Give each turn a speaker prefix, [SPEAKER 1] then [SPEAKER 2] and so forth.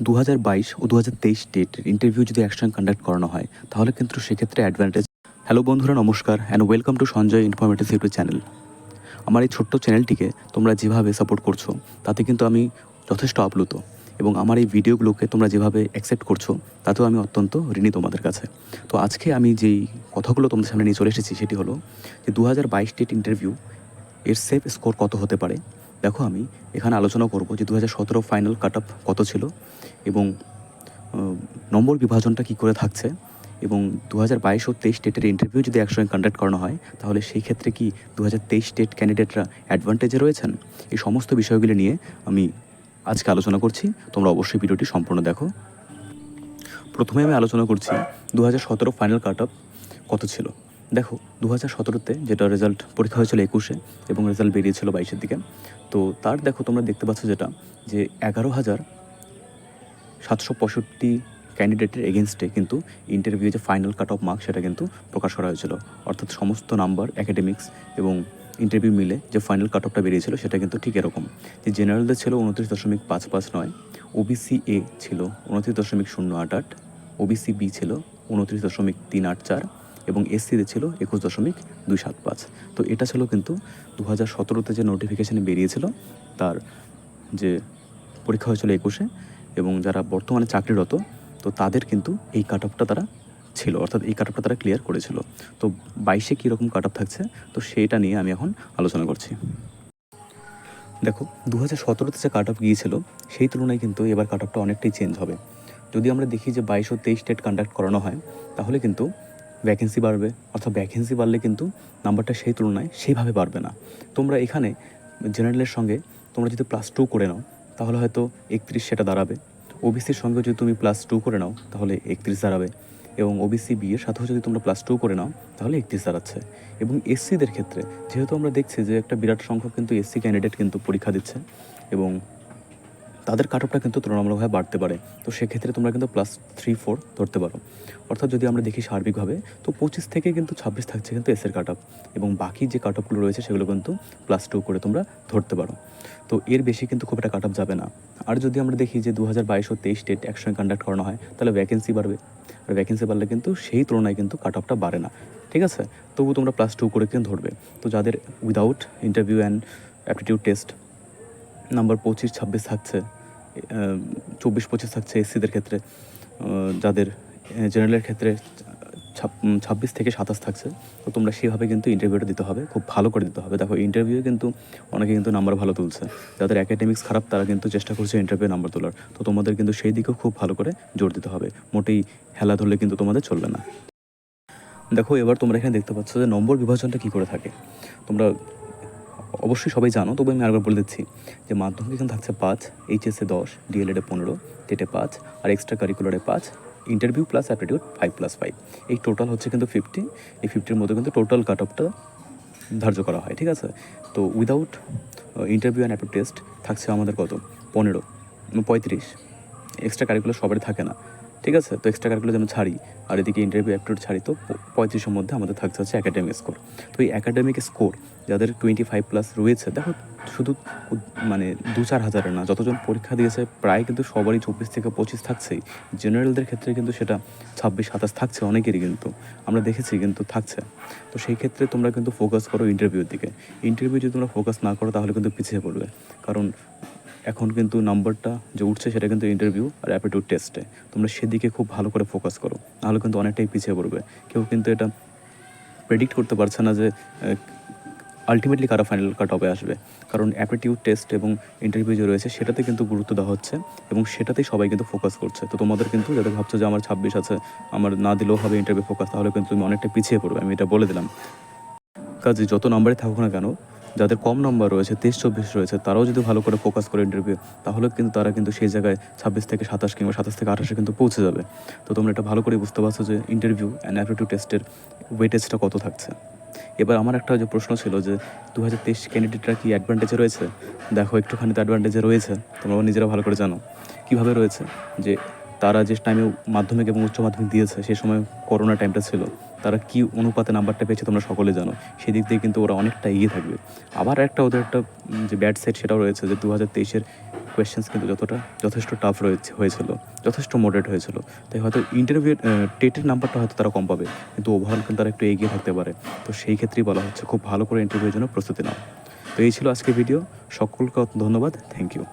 [SPEAKER 1] দু হাজার বাইশ ও দু হাজার তেইশ ডেটের ইন্টারভিউ যদি একসঙ্গে কন্ডাক্ট করানো হয়, তাহলে কিন্তু সেক্ষেত্রে অ্যাডভান্টেজ হ্যালো বন্ধুরা, নমস্কার and welcome to Sanjay informative YouTube channel আমার এই ছোট্ট চ্যানেলটিকে তোমরা যেভাবে সাপোর্ট করছ, তাতে কিন্তু আমি যথেষ্ট আপ্লুত এবং আমার এই ভিডিওগুলোকে তোমরা যেভাবে অ্যাকসেপ্ট করছ, তাতেও আমি অত্যন্ত ঋণী তোমাদের কাছে। তো আজকে আমি যেই কথাগুলো তোমাদের সামনে নিয়ে চলে এসেছি, সেটি হলো যে দু হাজার বাইশ ডেট ইন্টারভিউ এর সেফ স্কোর কত হতে পারে? দেখো আমি এখানে আলোচনা করব যে দু হাজার সতেরো ফাইনাল কাট কত ছিল এবং নম্বর বিভাজনটা কী করে থাকছে? এবং দু হাজার বাইশ ও তেইশ স্টেটের ইন্টারভিউ যদি একসঙ্গে কন্ডাক্ট করানো হয়, তাহলে সেই ক্ষেত্রে কি দু হাজার তেইশ স্টেট ক্যান্ডিডেটরা অ্যাডভান্টেজে রয়েছেন? এই সমস্ত বিষয়গুলি নিয়ে আমি আজকে আলোচনা করছি। তোমরা অবশ্যই ভিডিওটি সম্পূর্ণ দেখো। প্রথমে আমি আলোচনা করছি দু হাজার সতেরো ফাইনাল কাট অফ কত ছিল? দেখো দু হাজার সতেরোতে যেটা রেজাল্ট পরীক্ষা হয়েছিল একুশে এবং রেজাল্ট বেরিয়েছিল বাইশের দিকে। তো তার দেখো তোমরা দেখতে পাচ্ছ যেটা, যে এগারো হাজার সাতশো পঁয়ষট্টি ক্যান্ডিডেটের এগেনস্টে কিন্তু ইন্টারভিউ যে ফাইনাল কাট অফ মার্ক সেটা কিন্তু প্রকাশ করা হয়েছিল। অর্থাৎ সমস্ত নাম্বার একাডেমিক্স এবং ইন্টারভিউ মিলে যে ফাইনাল কাট অফটা বেরিয়েছিল সেটা কিন্তু ঠিক এরকম। যে জেনারেলদের ছিল উনত্রিশ দশমিক পাঁচ পাঁচ নয় ওবিসি এ ছিল উনত্রিশ দশমিক শূন্য আট আট ওবিসি বি ছিল উনত্রিশ দশমিক তিন আট চার এবং এসসিতে ছিল একুশ দশমিক দুই সাত পাঁচ। তো এটা ছিল কিন্তু দু হাজার সতেরোতে যে নোটিফিকেশানে বেরিয়েছিল, তার যে পরীক্ষা হয়েছিল একুশে এবং যারা বর্তমানে চাকরিরত, তো তাদের কিন্তু এই কাট অফটা তারা ছিল, অর্থাৎ এই কাট অফটা তারা ক্লিয়ার করেছিল। তো বাইশে কীরকম কাট অফ থাকছে? তো সেইটা নিয়ে আমি এখন আলোচনা করছি। দেখো দু হাজার সতেরোতে যে কাট অফ গিয়েছিল, সেই তুলনায় কিন্তু এবার কাট অফটা অনেকটাই চেঞ্জ হবে। যদি আমরা দেখি যে বাইশ ও তেইশ ডেট কন্ডাক্ট করানো হয়, তাহলে কিন্তু ভ্যাকেন্সি বাড়বে, অর্থাৎ ভ্যাকেন্সি বাড়লে কিন্তু নাম্বারটা সেই তুলনায় সেইভাবে বাড়বে না। তোমরা এখানে জেনারেলের সঙ্গে তোমরা যদি প্লাস টু করে নাও তাহলে হয়তো একত্রিশ সেটা দাঁড়াবে। ওবিসির সঙ্গে যদি তুমি প্লাস টু করে নাও, তাহলে একত্রিশ দাঁড়াবে। এবং ওবিসি বি এর সাথেও যদি তোমরা প্লাস টু করে নাও, তাহলে একত্রিশ দাঁড়াচ্ছে। এবং এসসিদের ক্ষেত্রে, যেহেতু আমরা দেখছি যে একটা বিরাট সংখ্যক কিন্তু এসসি ক্যান্ডিডেট কিন্তু পরীক্ষা দিচ্ছে, এবং তাদের কাট অফটা কিন্তু তুলনামূলকভাবে বাড়তে পারে। তো সেক্ষেত্রে তোমরা কিন্তু প্লাস থ্রি ফোর ধরতে পারো। অর্থাৎ যদি আমরা দেখি সার্বিকভাবে, তো পঁচিশ থেকে কিন্তু ছাব্বিশ থাকছে কিন্তু এসের কাট অফ এবং বাকি যে কাট অফগুলো রয়েছে, সেগুলো কিন্তু প্লাস টু করে তোমরা ধরতে পারো। তো এর বেশি কিন্তু খুব একটা কাট অফ যাবে না। আর যদি আমরা দেখি যে দু হাজার বাইশ ও তেইশ ডেট একসঙ্গে কন্ডাক্ট করানো হয়, তাহলে ভ্যাকেন্সি বাড়বে। আর ভ্যাকেন্সি বাড়লে কিন্তু সেই তুলনায় কিন্তু কাট অফটা বাড়ে না। ঠিক আছে? তবু তোমরা প্লাস টু করে কিন্তু ধরবে। তো যাদের without interview and aptitude test number পঁচিশ, ছাব্বিশ থাকছে চব্বিশ, পঁচিশ থাকছে এসসিদের ক্ষেত্রে যাদের জেনারেলের ক্ষেত্রে ছাব্বিশ থেকে সাতাশ থাকছে। তো তোমরা সেভাবে কিন্তু ইন্টারভিউটা দিতে হবে, খুব ভালো করে দিতে হবে। দেখো ইন্টারভিউ কিন্তু অনেকে কিন্তু নাম্বার ভালো তুলছে। যাদের একাডেমিক্স খারাপ, তারা কিন্তু চেষ্টা করছে ইন্টারভিউ নাম্বার তোলার। তো তোমাদের কিন্তু সেই দিকেও খুব ভালো করে জোর দিতে হবে। মোটেই হেলা ধরলে কিন্তু তোমাদের চলবে না। দেখো, এবার তোমরা এখানে দেখতে পাচ্ছ যে নম্বর বিভাজনটা কী করে থাকে। তোমরা অবশ্যই সবাই জানো, তবে আমি আরেকবার বলে দিচ্ছি যে মাধ্যমিক এখানে থাকছে পাঁচ এইচএসএ দশ ডিএলএডে পনেরো টেটে পাঁচ, আর এক্সট্রা কারিকুলারে পাঁচ interview plus aptitude five plus five এই টোটাল হচ্ছে কিন্তু ফিফটি এই ফিফটির মধ্যে কিন্তু টোটাল কাট অফটা ধার্য করা হয়, ঠিক আছে? তো without interview and aptitude test থাকছে আমাদের কত? পনেরো, পঁয়ত্রিশ। এক্সট্রা কারিকুলার সবারই থাকে না। ঠিক আছে? তো এক্সট্রা কারিকুলার যেন ছাড়ি। আর এদিকে ইন্টারভিউ অ্যাপটিউড ছাড়ি, তো পঁয়ত্রিশের মধ্যে আমাদের থাকছে হচ্ছে একাডেমিক স্কোর তো এই একাডেমিক স্কোর যাদের টোয়েন্টি ফাইভ প্লাস রয়েছে, দেখো শুধু মানে দু চার হাজারের না, যতজন পরীক্ষা দিয়েছে, প্রায় কিন্তু সবারই চব্বিশ থেকে পঁচিশ থাকছেই। জেনারেলদের ক্ষেত্রে কিন্তু সেটা ছাব্বিশ, সাতাশ থাকছে অনেকেরই কিন্তু। আমরা দেখেছি কিন্তু থাকছে। তো সেই ক্ষেত্রে তোমরা কিন্তু ফোকাস করো ইন্টারভিউর দিকে। ইন্টারভিউ যদি তোমরা ফোকাস না করো, তাহলে কিন্তু পিছিয়ে পড়বে। কারণ এখন কিন্তু নাম্বারটা যে উঠছে সেটা কিন্তু ইন্টারভিউ আর অ্যাপটিটিউড টেস্টে তোমরা সেদিকে খুব ভালো করে ফোকাস করো, নাহলে কিন্তু অনেকটাই পিছিয়ে পড়বে। কেউ কিন্তু এটা প্রেডিক্ট করতে পারছে না যে আলটিমেটলি কারা ফাইনাল কাট অফে আসবে। কারণ অ্যাপটিটিউড টেস্ট এবং ইন্টারভিউ যে রয়েছে সেটাতে কিন্তু গুরুত্ব দেওয়া হচ্ছে এবং সেটাতেই সবাই কিন্তু ফোকাস করছে। তো তোমাদের কিন্তু যাদের ভাবছ যে আমার ছাব্বিশ আছে, আমার না দিলেও হবে ইন্টারভিউ ফোকাস তাহলে কিন্তু তুমি অনেকটা পিছিয়ে পড়বে, আমি এটা বলে দিলাম। কাজে যত নাম্বারে থাকুক না কেন যাদের কম নাম্বার রয়েছে, তেইশ, চব্বিশ রয়েছে, তারাও যদি ভালো করে ফোকাস করে ইন্টারভিউ তাহলে কিন্তু তারা কিন্তু সেই জায়গায় ছাব্বিশ থেকে সাতাশ কিংবা সাতাশ থেকে আঠাশে কিন্তু পৌঁছে যাবে। তো তোমরা এটা ভালো করে বুঝতে পারছ যে ইন্টারভিউ অ্যান্ড অ্যাপটিটিউড টেস্টের ওয়েটেজটা কত থাকছে। এবার আমার একটা যে প্রশ্ন ছিল যে দু হাজার তেইশ ক্যান্ডিডেটরা কি অ্যাডভান্টেজে রয়েছে? দেখো, একটুখানি তো অ্যাডভান্টেজে রয়েছে, তোমরা নিজেরা ভালো করে জানো। কীভাবে রয়েছে? যে তারা যে টাইমে মাধ্যমিক এবং উচ্চ মাধ্যমিক দিয়েছে সেই সময় করোনা টাইমটা ছিল। তারা কি অনুপাতে নাম্বারটা পেয়েছে তোমরা সকলে জানো। সেই দিক দিয়ে কিন্তু ওরা অনেকটা এগিয়ে থাকবে। আবার একটা ওদের একটা যে ব্যাড সাইড সেটাও রয়েছে যে দু হাজার তেইশের কোয়েশ্চেন্স কিন্তু যতটা, যথেষ্ট টাফ রয়েছে, হয়েছিল, যথেষ্ট মোডারেট হয়েছিল। তাই হয়তো ইন্টারভিউ টেটের নাম্বারটা হয়তো তারা কম পাবে, কিন্তু ওভারঅল কিন্তু তারা একটু এগিয়ে থাকতে পারে। তো সেই ক্ষেত্রেই বলা হচ্ছে খুব ভালো করে ইন্টারভিউর জন্য প্রস্তুতি নাও। তো এই ছিল আজকের ভিডিও সকলকে ধন্যবাদ। Thank you